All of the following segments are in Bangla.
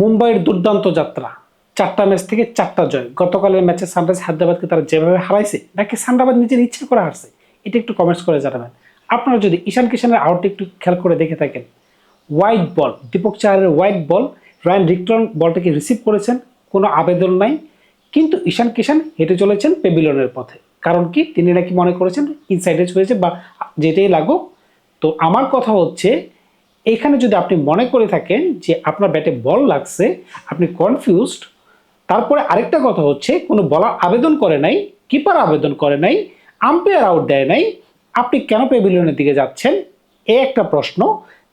মুম্বাইয়ের দুর্দান্ত যাত্রা। চারটা ম্যাচ থেকে চারটা জয়। গতকালের ম্যাচে সানরাইজ হায়দ্রাবাদকে তারা যেভাবে হারাইছে, নাকি সানরাবাদ নিজের ইচ্ছে করে হারছে, এটা একটু কমেন্টস করে জানাবেন। আপনারা যদি ঈশান কিষানের আউট একটু খেয়াল করে দেখে থাকেন। হোয়াইট বল দীপক চাহারের হোয়াইট বল রায়ন রিক্টন বলটাকে রিসিভ করেছেন, কোনো আবেদন নাই। কিন্তু ঈশান কিষান হেঁটে চলেছেন পেবিলনের পথে। কারণ কি? তিনি নাকি মনে করেছেন ইনসাইডেজ হয়েছে বা যেটাই লাগুক। তো আমার কথা হচ্ছে এখানে যদি আপনি মনে করে থাকেন যে আপনার ব্যাটে বল লাগছে, আপনি কনফিউজড তারপরে আরেকটা কথা হচ্ছে, কোনো বলার আবেদন করে নাই কিপার আবেদন করে নাই আম্পায়ার আউট দেয় নাই, আপনি কেন পেভিলিয়নের দিকে যাচ্ছেন? এ একটা প্রশ্ন।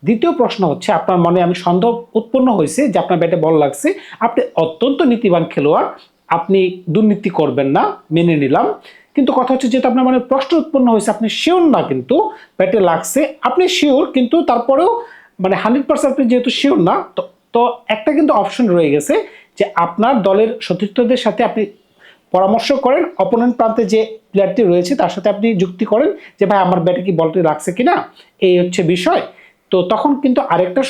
দ্বিতীয় প্রশ্ন হচ্ছে, আপনার মনে আমি সন্দেহ উৎপন্ন হয়েছে যে আপনার ব্যাটে বল লাগছে। আপনি অত্যন্ত নীতিবান খেলোয়াড়, আপনি দুর্নীতি করবেন না, মেনে নিলাম। কিন্তু কথা হচ্ছে, যেহেতু আপনার মনে প্রশ্ন উৎপন্ন হয়েছে, আপনি শিওর না কিন্তু ব্যাটে লাগছে, আপনি শিওর কিন্তু তারপরেও মানে হান্ড্রেড পার্সেন্ট আপনি যেহেতু শিওর না, তো একটা কিন্তু অপশন রয়ে গেছে যে আপনার দলের সতীর্থদের সাথে আপনি পরামর্শ করেন অপোনেন্ট প্রান্তে যে প্লেয়ারটি রয়েছে তার সাথে আপনি যুক্তি করেন যে, ভাই, আমার ব্যাটে কি বলটি রাখছে কিনা? এই হচ্ছে বিষয়। তো তখন কিন্তু আরেকটা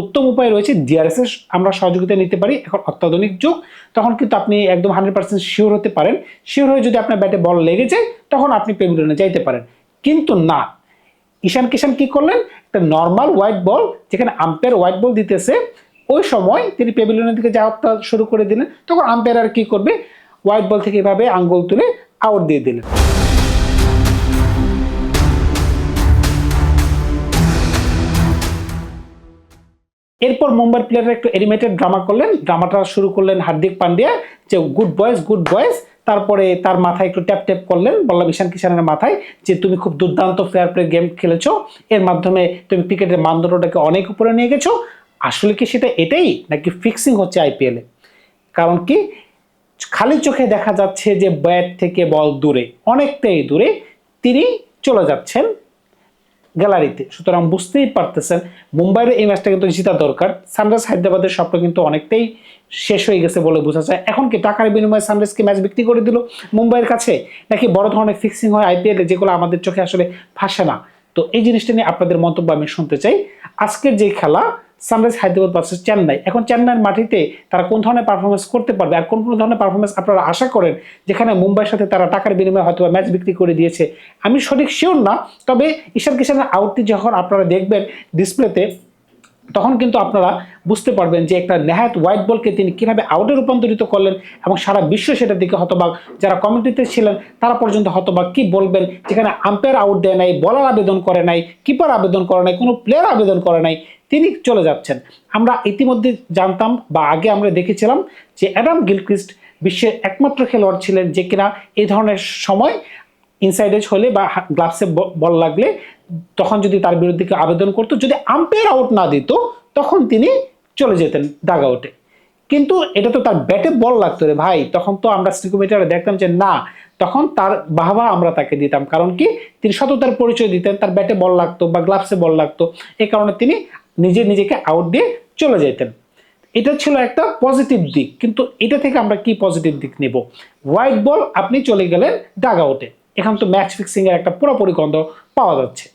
উত্তম উপায় রয়েছে ডিআরএস এর আমরা সহযোগিতা নিতে পারি। এখন অত্যাধুনিক যুগ, তখন কিন্তু আপনি একদম হান্ড্রেড পার্সেন্ট শিওর হতে পারেন। শিওর হয়ে যদি আপনার ব্যাটে বল লেগে যায়, তখন আপনি পেভিলিয়নে যাইতে পারেন। কিন্তু না ঈশান কিষান কি করলেন? একটা নর্মাল হোয়াইট বল যেখানে আম্পায়ার হোয়াইট বল দিতেছে, ওই সময় তিনি পেভিলিয়নের দিকে যাওয়াটা শুরু করে দিলেন। তখন আম্পায়ার আর কি করবে? হোয়াইট বল থেকে এভাবে আঙ্গুল তুলে আউট দিয়ে দিলেন। এরপর মুম্বাই প্লেয়াররা একটু এনিমেটেড ড্রামা করলেন। ড্রামাটা শুরু করলেন হার্দিক পান্ডিয়া যে গুড বয়েস গুড বয়েস তারপরে তার মাথায় একটু ট্যাপ ট্যাপ করলেন বললাম ঈশান কিষানের মাথায় যে তুমি খুব দুর্দান্ত ফেয়ার প্লে গেম খেলেছো। এর মাধ্যমে তুমি ক্রিকেটের মানদণ্ডটাকে অনেক উপরে নিয়ে গেছো। আসলে কি সেটা এটাই নাকি ফিক্সিং হচ্ছে আইপিএলে কারণ কি খালি চোখে দেখা যাচ্ছে যে ব্যাট থেকে বল দূরে, অনেকটাই দূরে তিনি চলে যাচ্ছেন গ্যালারিতে। সুতরাং বুঝতেই পারতেছেন, মুম্বাইয়ের এই ম্যাচটা কিন্তু জিতা দরকার। সানরাইজ হায়দ্রাবাদের স্বপ্ন কিন্তু অনেকটাই শেষ হয়ে গেছে বলে বোঝা যায়। এখন কি টাকার বিনিময়ে সানরাইজকে ম্যাচ বিক্রি করে দিল মুম্বাইয়ের কাছে, নাকি বড় ধরনের ফিক্সিং হয় আইপিএলে যেগুলো আমাদের চোখে আসলে ফাঁসে না? তো এই জিনিসটা নিয়ে আপনাদের মন্তব্য আমি শুনতে চাই। আজকের যে খেলা সানরাইজ হায়দ্রাবাদ ভার্সেস চেন্নাই। এখন চেন্নাইয়ের মাটিতে তারা কোন ধরনের পারফরমেন্স করতে পারবে আর কোন কোন ধরনের পারফরমেন্স আপনারা আশা করেন যেখানে মুম্বাইয়ের সাথে তারা টাকার বিনিময়ে হয়তো ম্যাচ বিক্রি করে দিয়েছে, আমি সঠিক শিওর না। তবে ঈশান কিষানের আউটটি যখন আপনারা দেখবেন ডিসপ্লেতে তখন কিন্তু আপনারা বুঝতে পারবেন যে একটা নেহাত হোয়াইট বলকে তিনি কীভাবে আউটে রূপান্তরিত করলেন এবং সারা বিশ্ব সেটার দিকে হতবাক। যারা কমিটিতে ছিলেন, তারা পর্যন্ত হতবাক। কি বলবেন? যেখানে আম্পায়ার আউট দেয় নাই বলার আবেদন করে নাই কিপার আবেদন করে নাই, কোনো প্লেয়ার আবেদন করে নাই, তিনি চলে যাচ্ছেন। আমরা ইতিমধ্যে জানতাম বা আগে আমরা দেখেছিলাম যে অ্যাডাম গিলক্রিস্ট বিশ্বের একমাত্র খেলোয়াড় ছিলেন যে কিনা এই ধরনের সময় ইনসাইডেজ হলে বা গ্লাভসে বল লাগলে তখন যদি তার বিরুদ্ধে আবেদন করতো, যদি আম্পায়ার আউট না দিত, তখন তিনি চলে যেতেন ডাগ আউটে কিন্তু এটা তো তার ব্যাটে বল লাগতো রে ভাই। তখন তো আমরা স্টিকোমিটারে দেখতাম যে না, তখন তার বাহবা আমরা তাকে দিতাম। কারণ কি? তিনি সততার পরিচয় দিতেন, তার ব্যাটে বল লাগতো বা গ্লাভসে বল লাগতো। এই কারণে তিনি নিজে নিজেকে আউট দিয়ে চলে যেতেন এটা ছিল একটা পজিটিভ দিক। কিন্তু এটা থেকে আমরা কি পজিটিভ দিক নেব? হোয়াইট বল আপনি চলে গেলেন ডাগ আউটে এখন তো ম্যাচ ফিক্সিংয়ের একটা পুরোপুরি গন্ধ পাওয়া যাচ্ছে।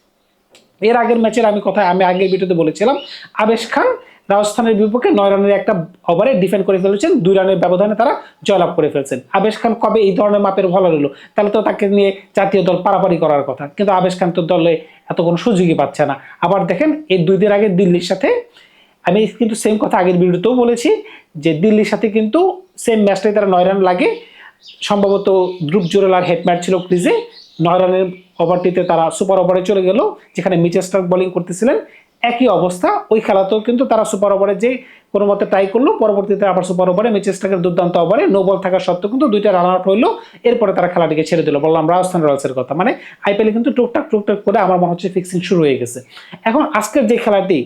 এর আগের ম্যাচের আমি কথা আমি আগের ভিডিওতে বলেছিলাম, আবেশ খান রাজস্থানের বিপক্ষে নয় রানের একটা ওভারে ডিফেন্ড করে ফেলেছেন, দুই রানের ব্যবধানে তারা জয়লাভ করে ফেলছেন। আবেশ খান কবে এই ধরনের মাপের ভালো হলো তাহলে তো তাকে নিয়ে জাতীয় দল পারাপারি করার কথা। কিন্তু আবেশ খান তো দলে এত কোনো সুযোগই পাচ্ছে না। আবার দেখেন, এই দুই দিন আগে দিল্লির সাথে, আমি কিন্তু সেম কথা আগের ভিডিওতেও বলেছি, যে দিল্লির সাথে কিন্তু সেম ম্যাচটাই তারা নয় রান লাগে। সম্ভবত ধ্রুব জোরেলার হেডম্যাট ছিল ক্রিজে, নয় রানের ওভারটিতে তারা সুপার ওভারে চলে গেল, যেখানে মিচেল স্টার্ক বোলিং করতেছিলেন। একই অবস্থা, ওই খেলাতেও কিন্তু তারা সুপার ওভারে যে কোনো মতে ট্রাই করল, পরবর্তীতে আবার সুপার ওভারে মিচেল স্টার্কের দুর্দান্ত ওভারে নো বল থাকা সত্ত্বেও কিন্তু দুইটা রান আউট হইল, এরপরে তারা খেলাটিকে ছেড়ে দিল। বললাম, রাজস্থান রয়্যালসের কথা। মানে আইপিএলে কিন্তু টুকটাক টুকটাক করে আমার মনে হচ্ছে ফিক্সিং শুরু হয়ে গেছে। এখন আজকের যে খেলাটি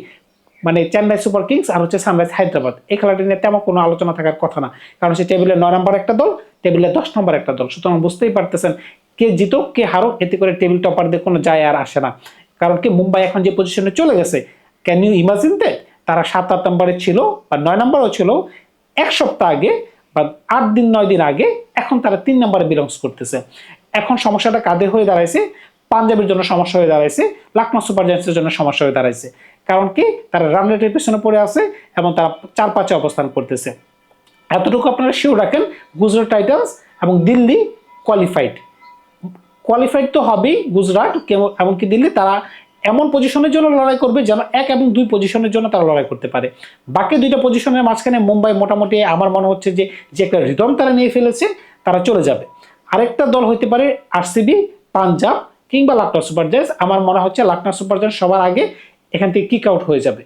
মানে চেন্নাই সুপার কিংস আর হচ্ছে সানরাইজ হায়দ্রাবাদ, এই খেলাটি নিয়ে তেমন কোনো আলোচনা থাকার কথা না। কারণ হচ্ছে টেবিলে নয় নম্বর একটা দল টেবিলে দশ নম্বর একটা দল। সুতরাং বুঝতেই পারতেছেন কে জিতুক, কে হারুক, এতে করে টেবিল টপারদের কোনো যায় আর আসে না। কারণ কি, মুম্বাই এখন যে পজিশনে চলে গেছে ক্যান ইউ ইমাজিন দ্যাট তারা সাত, আট নম্বরে ছিল বা নয় নম্বরও ছিল এক সপ্তাহ আগে বা আট দিন, নয় দিন আগে, এখন তারা তিন নম্বরে বিলংস করতেছে। এখন সমস্যাটা কাদের হয়ে দাঁড়াইছে? পাঞ্জাবের জন্য সমস্যা হয়ে দাঁড়াইছে লাকনো সুপার জায়ান্টসের জন্য সমস্যা হয়ে দাঁড়াইছে। কারণ কি, তারা রান রেটের পেছনে পড়ে আছে এবং তারা চার পাঁচে অবস্থান করতেছে। এতটুকু আপনারা শিওর রাখেন, গুজরাট টাইটান্স এবং দিল্লি কোয়ালিফাইড কোয়ালিফাইড তো হবেই গুজরাট এমনকি দিল্লি, তারা এমন পজিশনের জন্য লড়াই করবে যেন এক এবং দুই পজিশনের জন্য তারা লড়াই করতে পারে। বাকি দুইটা পজিশনের মাঝখানে মুম্বাই মোটামুটি আমার মনে হচ্ছে যে যে একটা রিদম তারা নিয়ে ফেলেছে, তারা চলে যাবে। আরেকটা দল হতে পারে আরসিবি পাঞ্জাব কিংবা লাকনা সুপার জায়ান্টস। আমার মনে হচ্ছে লাকনা সুপার জায়ান্টস সবার আগে এখান থেকে কিক আউট হয়ে যাবে।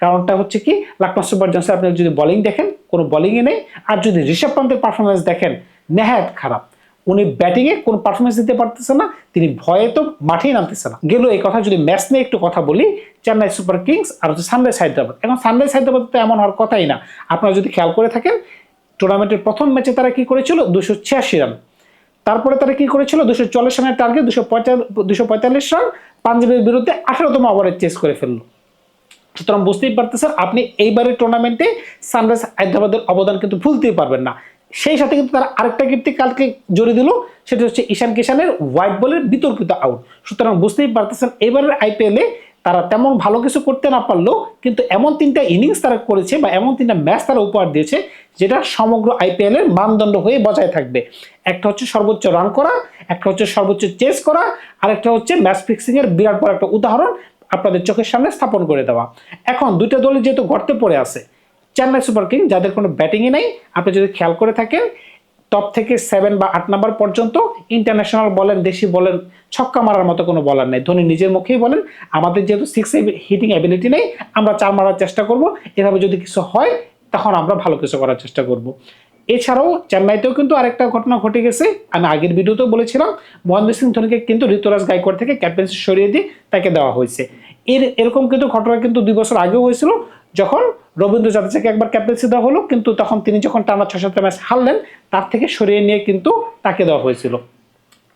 কারণটা হচ্ছে কি লাকনা সুপার জায়ান্টসে আপনি যদি বোলিং দেখেন, কোনো বোলিংয়ে নেই। আর যদি ঋষভ পান্তের পারফরমেন্স দেখেন, নেহায়ত খারাপ। উনি ব্যাটিংয়ে কোনো পারফরমেন্স দিতে পারতেছে না, তিনি ভয়ে তো মাঠেই নামতেছে না। গেল এই কথা যদি ম্যাচ নিয়ে একটু কথা বলি, চেন্নাই সুপার কিংস আর হচ্ছে সানরাইজ হায়দ্রাবাদ। এখন সানরাইজ হায়দ্রাবাদ তো এমন হওয়ার কথাই না। আপনারা যদি খেয়াল করে থাকেন টুর্নামেন্টের প্রথম ম্যাচে তারা কি করেছিল? দুশো ছিয়াশি রান তারপরে তারা কি করেছিল? দুশো চল্লিশ রানের টার্গেট দুশো দুশো পঁয়তাল্লিশ রান পাঞ্জাবের বিরুদ্ধে আঠারোতম ওভারে চেস করে ফেলল। সুতরাং বুঝতেই পারতেছেন, আপনি এইবারের টুর্নামেন্টে সানরাইজ হায়দ্রাবাদের অবদান কিন্তু ভুলতেই পারবেন না। সেই সাথে কিন্তু তারা আরেকটা কীর্তি কালকে জড়িয়ে দিল, সেটা হচ্ছে ঈশান কিষানের হোয়াইট বলের বিতর্কিত আউট সুতরাং বুঝতেই পারতেছেন, এবারের আইপিএলে তারা তেমন ভালো কিছু করতে না পারলেও কিন্তু এমন তিনটা ইনিংস তারা করেছে বা এমন তিনটা ম্যাচ তারা উপহার দিয়েছে, যেটা সমগ্র আইপিএল এর মানদণ্ড হয়ে বজায় থাকবে। একটা হচ্ছে সর্বোচ্চ রান করা, একটা হচ্ছে সর্বোচ্চ চেস করা, আর একটা হচ্ছে ম্যাচ ফিক্সিং এর বিরাট বড় একটা উদাহরণ আপনাদের চোখের সামনে স্থাপন করে দেওয়া। এখন দুইটা দলই যেহেতু গর্তে পড়ে আছে চেন্নাই সুপার কিং যাদের কোনো ব্যাটিংই নেই, আপনি যদি খেয়াল করে থাকেন টপ থেকে সেভেন বা আট নাম্বার পর্যন্ত ইন্টারন্যাশনাল বলেন দেশি বলেন ছক্কা মারার মতো কোনো বলার নেই। ধোনি নিজের মুখেই বলেন, আমাদের যেহেতু সিক্স হিটিং অ্যাবিলিটি নেই, আমরা চার মারার চেষ্টা করব, এভাবে যদি কিছু হয়, তখন আমরা ভালো কিছু করার চেষ্টা করব। এছাড়াও চেন্নাইতেও কিন্তু আরেকটা ঘটনা ঘটে গেছে, আমি আগের ভিডিওতেও বলেছিলাম, মহেন্দ্র সিং ধোনিকে কিন্তু ঋতুরাজ গাইকোয়াড় থেকে ক্যাপ্টেন্সি সরিয়ে দিয়ে তাকে দেওয়া হয়েছে। এর, এরকম কিন্তু ঘটনা কিন্তু দুই বছর আগেও হয়েছিল যখন রবীন্দ্র জাদেজাকে একবার ক্যাপ্টেন্সি দেওয়া হলো, কিন্তু তখন তিনি যখন টানা ছয় সাতটা ম্যাচ হারলেন, তার থেকে সরিয়ে নিয়ে কিন্তু তাকে দেওয়া হয়েছিল।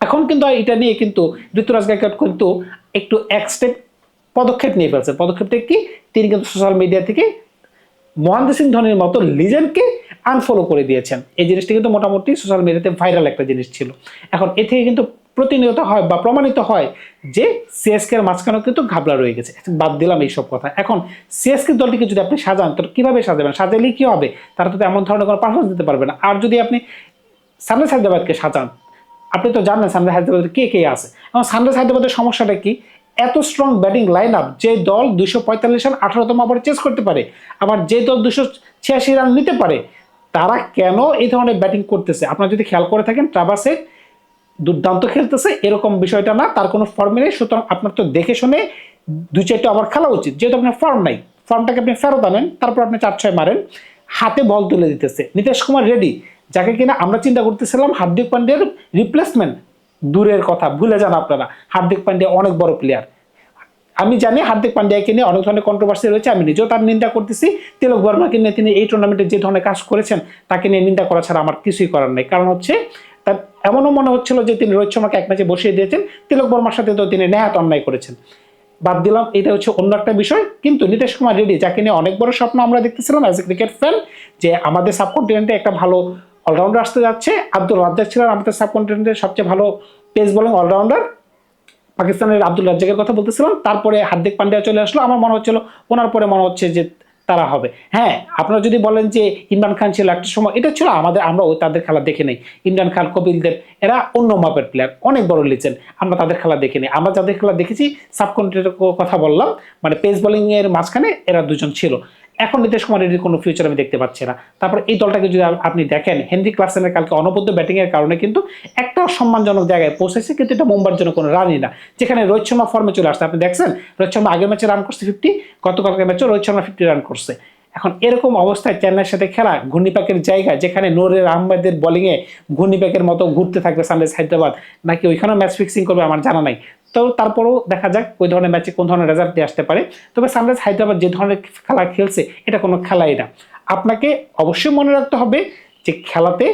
এখন কিন্তু এটা নিয়ে কিন্তু ঋতুরাজ গাইকোয়াড় কিন্তু একটু এক স্টেপ পদক্ষেপ নিয়ে ফেলছে পদক্ষেপটা কি? তিনি কিন্তু সোশ্যাল মিডিয়া থেকে মহেন্দ্র সিং ধোনির মতো লিজেন্ডকে আনফলো করে দিয়েছেন। এই জিনিসটি কিন্তু মোটামুটি সোশ্যাল মিডিয়াতে ভাইরাল একটা জিনিস ছিল। এখন এ থেকে কিন্তু প্রতিনিয়ত হয় বা প্রমাণিত হয় যে সিএসকে এর মাঝখানেও কিন্তু ঘাবলা রয়ে গেছে। বাদ দিলাম এইসব কথা। এখন সিএসকে দলটিকে যদি আপনি সাজান, তো কীভাবে সাজাবেন? সাজালে কি হবে? তারা তো এমন ধরনের কোনো পারফরমেন্স দিতে পারবে না। আর যদি আপনি সানরাইজ হায়দ্রাবাদকে সাজান, আপনি তো জানেন সানরাইজ হায়দ্রাবাদের কে কে আছে। এবং সানরাইজ হায়দ্রাবাদের সমস্যাটা কি? এত স্ট্রং ব্যাটিং লাইন আপ যে দল দুশো পঁয়তাল্লিশ রান আঠারোতম ওভারে চেস করতে পারে, আবার যে দল দুশো ছিয়াশি রান নিতে পারে, তারা কেন এই ধরনের ব্যাটিং করতেছে? আপনারা যদি খেয়াল করে থাকেন ট্রাভাসে দুর্দান্ত খেলতেছে, এরকম বিষয়টা না, তার কোনো ফর্মে নেই। সুতরাং আপনার তো দেখে শুনে দুই চারটে ওভার খেলা উচিত। যেহেতু আপনার ফর্ম নাই ফর্মটাকে আপনি ফেরত আনেন, তারপর আপনি চার ছয় মারেন, হাতে বল তুলে দিতেছে। নীতিশ কুমার রেডি যাকে কিনা আমরা চিন্তা করতেছিলাম হার্দিক পান্ডিয়ার রিপ্লেসমেন্ট দূরের কথা, ভুলে যান আপনারা, হার্দিক পান্ডিয়া অনেক বড় প্লেয়ার আমি জানি হার্দিক পান্ডিয়াকে নিয়ে অনেক ধরনের কন্ট্রোভার্সি রয়েছে, আমি নিজেও তার নিন্দা করতেছি। তিলক বর্মাকে নিয়ে তিনি এই টুর্নামেন্টে যে ধরনের কাজ করেছেন, তাকে নিয়ে নিন্দা করা ছাড়া আমার কিছুই করার নেই। কারণ হচ্ছে তার এমনও মনে হচ্ছিল যে তিনি রোহিত শর্মাকে এক ম্যাচে বসিয়ে দিয়েছেন। তিলক বর্মার সাথে তো তিনি নেহাত অন্যায় করেছেন। বাদ দিলাম, এটা হচ্ছে অন্য একটা বিষয়। কিন্তু নীতিশ কুমার রেড্ডি, যাকে নিয়ে অনেক বড় স্বপ্ন আমরা দেখতেছিলাম অ্যাজ এ ক্রিকেট ফ্যান যে আমাদের সাবকন্টিনেন্টে একটা ভালো অলরাউন্ডার আসতে যাচ্ছে। আব্দুল রাজ্জাক ছিলেন আমাদের সাবকন্টিনেন্টের সবচেয়ে ভালো পেস বোলিং অলরাউন্ডার পাকিস্তানের আব্দুল রাজ্জাকের কথা বলতেছিলাম। তারপরে হার্দিক পান্ডিয়া চলে আসলো। আমার মনে হচ্ছিল, ওনার পরে মনে হচ্ছে যে তারা হবে। হ্যাঁ আপনারা যদি বলেন যে ইমরান খান ছিল একটা সময়, এটা ছিল আমাদের আমরা তাদের খেলা দেখে নেই। ইমরান খান কপিল দেব এরা অন্য মাপের প্লেয়ার অনেক বড় লিচেন আমরা তাদের খেলা দেখে নেই। আমরা যাদের খেলা দেখেছি সাবকন্টিনেন্টের কথা বললাম মানে পেস বোলিংয়ের মাঝখানে এরা দুজন ছিল। এখন নীতিশ কুমার রেড্ডির কোনো ফিউচার আমি দেখতে পাচ্ছি না। তারপর এই দলটাকে যদি আপনি দেখেন, হেনরি ক্লাসেনের কালকে অনবদ্য ব্যাটিংয়ের কারণে কিন্তু একটা সম্মানজনক জায়গায় পৌঁছেছে, কিন্তু এটা মুম্বার জন্য কোনো রানই না। যেখানে রোহিত শর্মা ফর্মে চলে আসছে। আপনি দেখছেন? রোহিত শর্মা আগের ম্যাচে রান করছে ফিফটি গতকালকের ম্যাচে রোহিত শর্মা ফিফটি রান করছে। এখন এরকম অবস্থায় চেন্নাইয়ের সাথে খেলা, ঘূর্ণিপাকের জায়গা যেখানে নোরের আহমেদের বলিংয়ে ঘূর্ণিপাকের মতো ঘুরতে থাকবে সানরাইজ হায়দ্রাবাদ, নাকি ওইখানেও ম্যাচ ফিক্সিং করবে আমার জানা নাই। তো তারপরেও দেখা যাক ওই ধরনের ম্যাচে কোন ধরনের রেজাল্ট দিয়ে আসতে পারে। তবে সানরাইজ হায়দ্রাবাদ যে ধরনের খেলা খেলছে, এটা কোনো খেলাই না। আপনাকে অবশ্যই মনে রাখতে হবে যে খেলাতে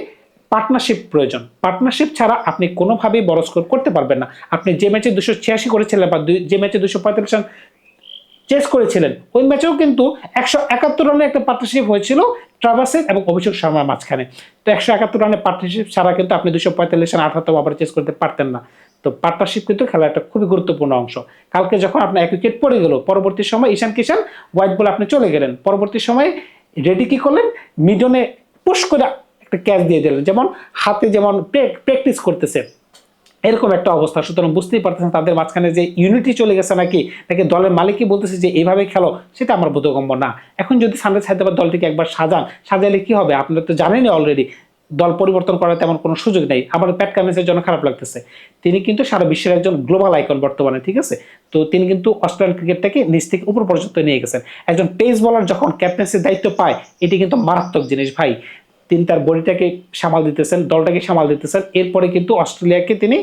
পার্টনারশিপ প্রয়োজন। পার্টনারশিপ ছাড়া আপনি কোনোভাবেই বড় স্কোর করতে পারবেন না। আপনি যে ম্যাচে দুশো ছিয়াশি করেছিলেন বা যে ম্যাচে দুশো পঁয়তাল্লিশ রান চেস করেছিলেন, ওই ম্যাচেও কিন্তু একশো একাত্তর রানের একটা পার্টনারশিপ হয়েছিল ট্রাভাসের এবং অভিষেক শর্মার মাঝখানে। তো একশো একাত্তর রানের পার্টনারশিপ ছাড়া কিন্তু আপনি দুশো পঁয়তাল্লিশ রান আঠাত্তর ওভার চেস করতে পারতেন না। তো পার্টনারশিপ কিন্তু খেলার একটা খুবই গুরুত্বপূর্ণ অংশ। কালকে যখন আপনার এক উইকেট পড়ে গেল, পরবর্তী সময় ঈশান কিষান হোয়াইট বলে আপনি চলে গেলেন। পরবর্তী সময় রেডি কি করলেন? মিডনে পুশ করে একটা ক্যাচ দিয়ে দিলেন। যেমন হাতে যেমন প্র্যাকটিস করতেছে। এরকম একটা অবস্থা। সুতরাং বুঝতেই পারতেছেন তাদের মাঝখানে যে ইউনিটি চলে গেছে নাকি নাকি দলের মালিকই বলতেছে যে এইভাবে খেলো, সেটা আমার বোধগম্য না। এখন যদি সানরাইজ হায়দ্রাবাদ দলটিকে একবার সাজান সাজালে কি হবে? আপনারা তো জানেনই অলরেডি দল পরিবর্তন করার তেমন কোনো সুযোগ নেই। আমার প্যাট কামিন্সের জন্য খারাপ লাগতেছে। তিনি কিন্তু সারা বিশ্বের একজন গ্লোবাল আইকন বর্তমানে, ঠিক আছে? তো তিনি কিন্তু অস্ট্রেলিয়ান ক্রিকেটটাকে নিচ থেকে উপর পর্যন্ত নিয়ে গেছেন। একজন পেস বলার যখন ক্যাপ্টেন্সির দায়িত্ব পায়, এটি কিন্তু মারাত্মক জিনিস ভাই। তিনি তার বডিটাকে সামাল দিতেছেন, দলটাকে সামাল দিতেছেন। এরপরে কিন্তু অস্ট্রেলিয়াকে তিনি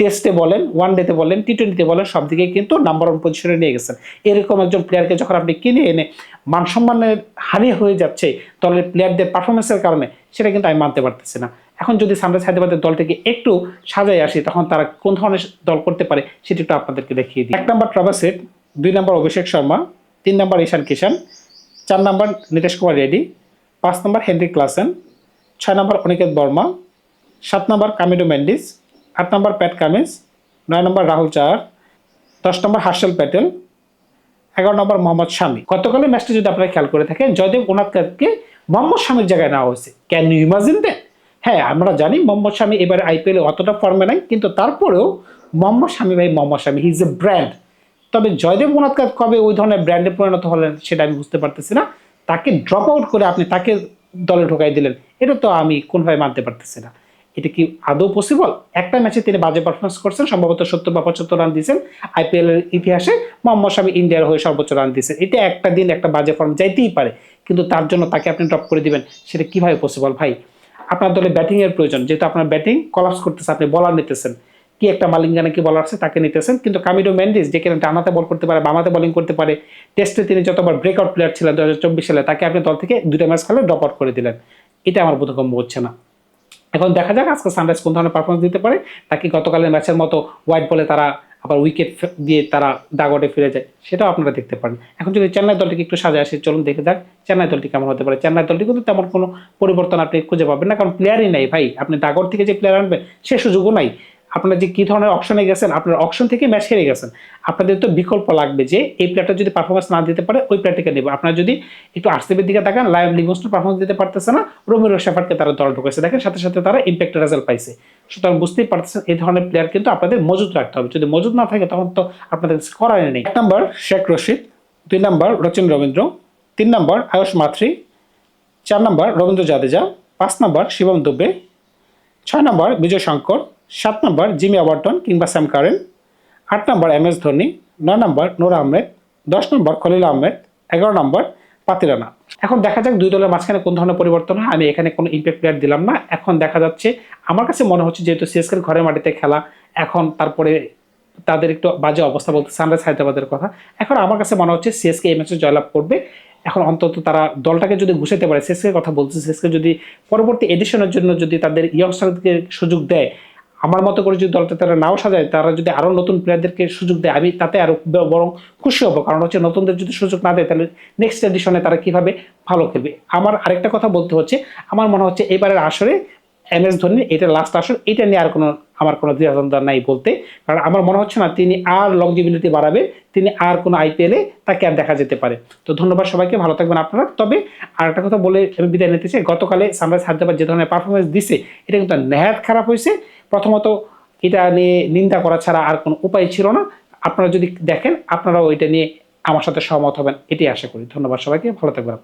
টেস্টে বলেন ওয়ান ডেতে বলেন টি টোয়েন্টিতে বলেন, সব দিকে কিন্তু নাম্বার ওয়ান পজিশনে নিয়ে গেছেন। এরকম একজন প্লেয়ারকে যখন আপনি কিনে এনে মান সম্মানের হানি হয়ে যাচ্ছে দলের প্লেয়ারদের পারফরমেন্সের কারণে, সেটা কিন্তু আমি মানতে পারতেছি না। এখন যদি সানরাইজ হায়দ্রাবাদের দলটিকে একটু সাজাই আসি, তখন তারা কোন ধরনের দল করতে পারে, সেটি একটু আপনাদেরকে দেখিয়ে দিই। এক নম্বর ট্রাভাসেট দুই নম্বর অভিষেক শর্মা, তিন নম্বর ঈশান কিষান চার নম্বর নীতিশ কুমার রেড্ডি, পাঁচ নম্বর হেনরি ক্লাসেন, ছয় নম্বর অনিকেত বর্মা, সাত নম্বর কামিডো মেন্ডিস আট নম্বর প্যাট কামিজ, নয় নম্বর রাহুল চার দশ নম্বর হার্ষেল প্যাটেল, এগারো নম্বর মোহাম্মদ শামি। গতকালের ম্যাচটা যদি আপনারা খেয়াল করে থাকেন, জয়দেব ওনাদকে মোহাম্মদ শামির জায়গায় নেওয়া হয়েছে। ক্যান ইউ ইমাজিন দ্যাট হ্যাঁ আমরা জানি মোহাম্মদ শামি এবার আইপিএল অতটা ফর্মে নাই, কিন্তু তারপরেও মোহাম্মদ শামি ভাই Mohammad Shami he is a brand তবে জয়দেব ওনাদকার কবে ওই ধরনের ব্র্যান্ডে পরিণত হলেন সেটা আমি বুঝতে পারতেছি না। তাকে ড্রপ আউট করে আপনি তাকে দলে ঢোকাই দিলেন, এটা তো আমি কোনোভাবে মানতে পারতেছি না। এটা কি আদৌ পসিবল একটা ম্যাচে তিনি বাজে পারফরমেন্স করছেন, সম্ভবত সত্তর বা পঁচাত্তর রান দিয়েছেন। আইপিএল এর ইতিহাসে মোহাম্মদ শামি ইন্ডিয়ার হয়ে সর্বোচ্চ রান দিয়েছেন এটা একটা দিন, একটা বাজে ফর্ম যাইতেই পারে, কিন্তু তার জন্য তাকে আপনি ড্রপ করে দিবেন, সেটা কীভাবে পসিবল ভাই? আপনার দলে ব্যাটিং এর প্রয়োজন, যেহেতু আপনার ব্যাটিং কলাপস করতেছে, আপনি বলার নিতেছেন। কি একটা মালিঙ্গানে কি বলার আছে, তাকে নিতেছেন। কিন্তু কামিডো মেন্ডিস, যে কিনা ডানাতে বল করতে পারে, বামাতে বোলিং করতে পারে টেস্টে তিনি যতবার ব্রেকআউট প্লেয়ার ছিলেন দু হাজার চব্বিশ সালে, তাকে আপনি দল থেকে দুটো ম্যাচ খেলে ড্রপ আউট করে দিলেন। এটা আমার বোধগম্য হচ্ছে না। এখন দেখা যাক আজকে সানরাইজ কোন ধরনের পারফরমেন্স দিতে পারে। তাকে গতকালের ম্যাচের মতো হোয়াইট বলে তারা আবার উইকেট দিয়ে তারা দাগটে ফিরে যায়, সেটাও আপনারা দেখতে পারেন। এখন যদি চেন্নাই দলটিকে একটু সাজা আসে, চলুন দেখে যাক চেন্নাই দলটি কেমন হতে পারে। চেন্নাই দলটি কিন্তু তেমন কোনো পরিবর্তন আপনি খুঁজে পাবেন না, কারণ প্লেয়ারই নাই ভাই। আপনি দাগর থেকে যে প্লেয়ার আনবেন, সে সুযোগও নাই। আপনার যে কি ধরনের অপশনে গেছেন, আপনার অপশন থেকে ম্যাচ হেরে গেছেন। আপনাদের তো বিকল্প লাগবে যে এই প্লেয়ারটা যদি পারফরমেন্স না দিতে পারে, ওই প্লেয়ারটিকে নেবে? আপনার যদি একটু আরসিবির দিকে তাকান লাইভ লিভিংস্টন পারফরমেন্স দিতে পারতেছে না রোমিরো শেফার্ডকে তারা দল ঢুকেছে। দেখেন, সাথে সাথে তারা ইম্প্যাক্ট রেজাল্ট পাইছে। সুতরাং বুঝতেই পারতেছেন, এই ধরনের প্লেয়ার কিন্তু আপনাদের মজুদ রাখতে হবে। যদি মজুদ না থাকে, তখন তো আপনাদের কিছু করার নেই। এক নম্বর শেখ রশিদ দুই নম্বর রচিন রবীন্দ্র, তিন নম্বর আয়ুষ মাথ্রি চার নম্বর রবীন্দ্র জাদেজা, পাঁচ নম্বর শিবম দুবে, ছয় নম্বর বিজয় শঙ্কর সাত নম্বর জিমি অবার্টন কিংবা স্যাম কারেন। আট নম্বর এম এস ধোনি, নয় নম্বর নোর আহমেদ, দশ নম্বর খলিল আহমেদ, এগারো নম্বর পাতিরানা এখন দেখা যাক দুই দলের মাঝখানে কোন ধরনের পরিবর্তন হয়। আমি এখানে কোনো ইম্প্যাক্ট প্লেয়ার দিলাম না। এখন দেখা যাচ্ছে আমার কাছে মনে হচ্ছে যেহেতু সিএসকের ঘরের মাটিতে খেলা, এখন তারপরে তাদের একটু বাজে অবস্থা বলতে সানরাইজ হায়দ্রাবাদের কথা। এখন আমার কাছে মনে হচ্ছে সিএসকে এই ম্যাচে জয়লাভ করবে। এখন অন্তত তারা দলটাকে যদি ঘুষাতে পারে সিএসকে কথা বলছে সিএসকে যদি পরবর্তী এডিশনের জন্য যদি তাদের ইয়ংস্টারদেরকে সুযোগ দেয় আমার মতো করে যদি দলটা তারা নাও সাজায়, তারা যদি আরও নতুন প্লেয়ারদেরকে সুযোগ দেয়, আমি তাতে আরও বরং খুশি হব। কারণ হচ্ছে নতুনদের যদি সুযোগ না দেয়, তাহলে নেক্সট এডিশনে তারা কীভাবে ভালো খেলবে? আমার আরেকটা কথা বলতে হচ্ছে, আমার মনে হচ্ছে এবারের আসরে এম এস ধোনি এটা লাস্ট আসর, এটা নিয়ে আর কোনো, আমার কোনো দ্বিধাদ্বন্দ্ব নাই বলতে। কারণ আমার মনে হচ্ছে না তিনি আর লংজিবিলিটি বাড়াবে, তিনি আর কোনো আইপিএলে তাকে আর দেখা যেতে পারে। তো ধন্যবাদ সবাইকে, ভালো থাকবেন আপনারা। তবে আর একটা কথা বলে আমি বিদায় নিতে চাই, গতকালে সানরাইজ হায়দ্রাবাদ যে ধরনের পারফরমেন্স দিছে, এটা কিন্তু নেহাত খারাপ হয়েছে। প্রথমত এটা নিয়ে নিন্দা করা ছাড়া আর কোনো উপায় ছিল না। আপনারা যদি দেখেন, আপনারাও এটা নিয়ে আমার সাথে সহমত হবেন এটি আশা করি। ধন্যবাদ সবাইকে, ভালো থাকবেন